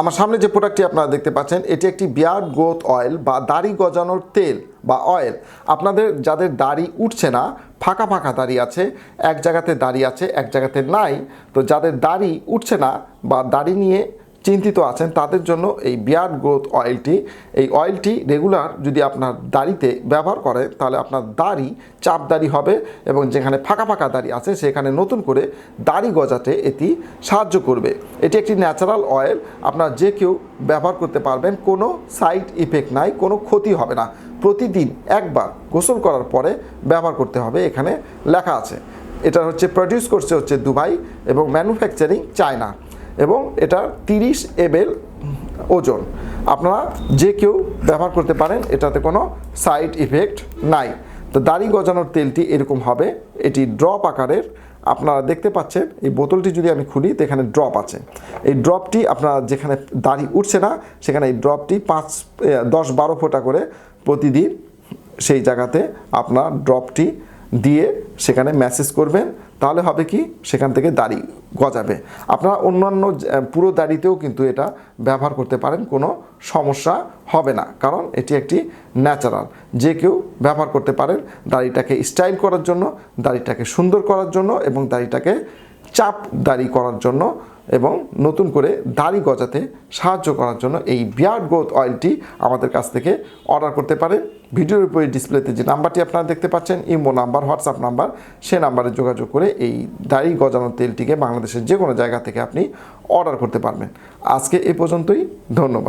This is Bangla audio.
আমার সামনে যে প্রোডাক্টটি আপনারা দেখতে পাচ্ছেন, এটি একটি বিয়ার্ড গ্রোথ অয়েল বা দাড়ি গজানোর তেল বা অয়েল। আপনাদের যাদের দাড়ি উঠছে না, ফাঁকা ফাঁকা দাড়ি আছে, এক জায়গাতে দাড়ি আছে, এক জায়গাতে নাই, তো যাদের দাড়ি উঠছে না বা দাড়ি নিয়ে চিন্তিত আছেন, তাদের জন্য এই বিয়ার্ড গ্রোথ অয়েলটি, এই অয়েলটি রেগুলার যদি আপনার দাড়িতে ব্যবহার করেন, তাহলে আপনার দাড়ি চাপ দাড়ি হবে এবং যেখানে ফাঁকা ফাঁকা দাড়ি আছে, সেখানে নতুন করে দাড়ি গজাতে এটি সাহায্য করবে। এটি একটি ন্যাচারাল অয়েল, আপনার যে কেউ ব্যবহার করতে পারবেন, কোনো সাইড ইফেক্ট নাই, কোনো ক্ষতি হবে না। প্রতিদিন একবার গোসল করার পরে ব্যবহার করতে হবে, এখানে লেখা আছে। এটা হচ্ছে প্রডিউস করছে হচ্ছে দুবাই এবং ম্যানুফ্যাকচারিং চায়না। এবং এটা তিরিশ এবেল ওজন। আপনারা যে কেউ ব্যবহার করতে পারেন, এটাতে কোনো সাইড ইফেক্ট নাই। তো দাড়ি গজানোর তেলটি এরকম হবে। এটি ড্রপ আকারের। আপনারা দেখতে পাচ্ছেন, এই বোতলটি যদি আমি খুলি, তো এখানে ড্রপ আছে। এই ড্রপটি আপনারা যেখানে দাড়ি উঠছে না, সেখানে এই ড্রপটি পাঁচ দশ, বারো ফোঁটা করে প্রতিদিন সেই জায়গাতে আপনার ড্রপটি দিয়ে সেখানে মেসেজ করবেন, তাহলে হবে কি? সেখান থেকে দাড়ি গজাবে। আপনারা অন্যান্য পুরো দাড়িতেও কিন্তু এটা ব্যবহার করতে পারেন, কোনো সমস্যা হবে না। কারণ এটি একটি ন্যাচারাল যে কেউ ব্যবহার করতে পারেন দাড়িটাকে স্টাইল করার জন্য, দাড়িটাকে সুন্দর করার জন্য এবং দাড়িটাকে চাপ দাড়ি করার জন্য এবং নতুন করে দাড়ি গজাতে সাহায্য করার জন্য এই বিয়ার্ড গ্রোথ অয়েলটি আমাদের কাছ থেকে অর্ডার করতে পারেন। ভিডিওর উপরে ডিসপ্লেতে যে নাম্বারটি আপনারা দেখতে পাচ্ছেন, ইমো নাম্বার, হোয়াটসঅ্যাপ নাম্বার, সে নাম্বারে যোগাযোগ করে এই দাড়ি গজানোর তেলটিকে বাংলাদেশের যে কোনো জায়গা থেকে আপনি অর্ডার করতে পারবেন। আজকে এ পর্যন্তই, ধন্যবাদ।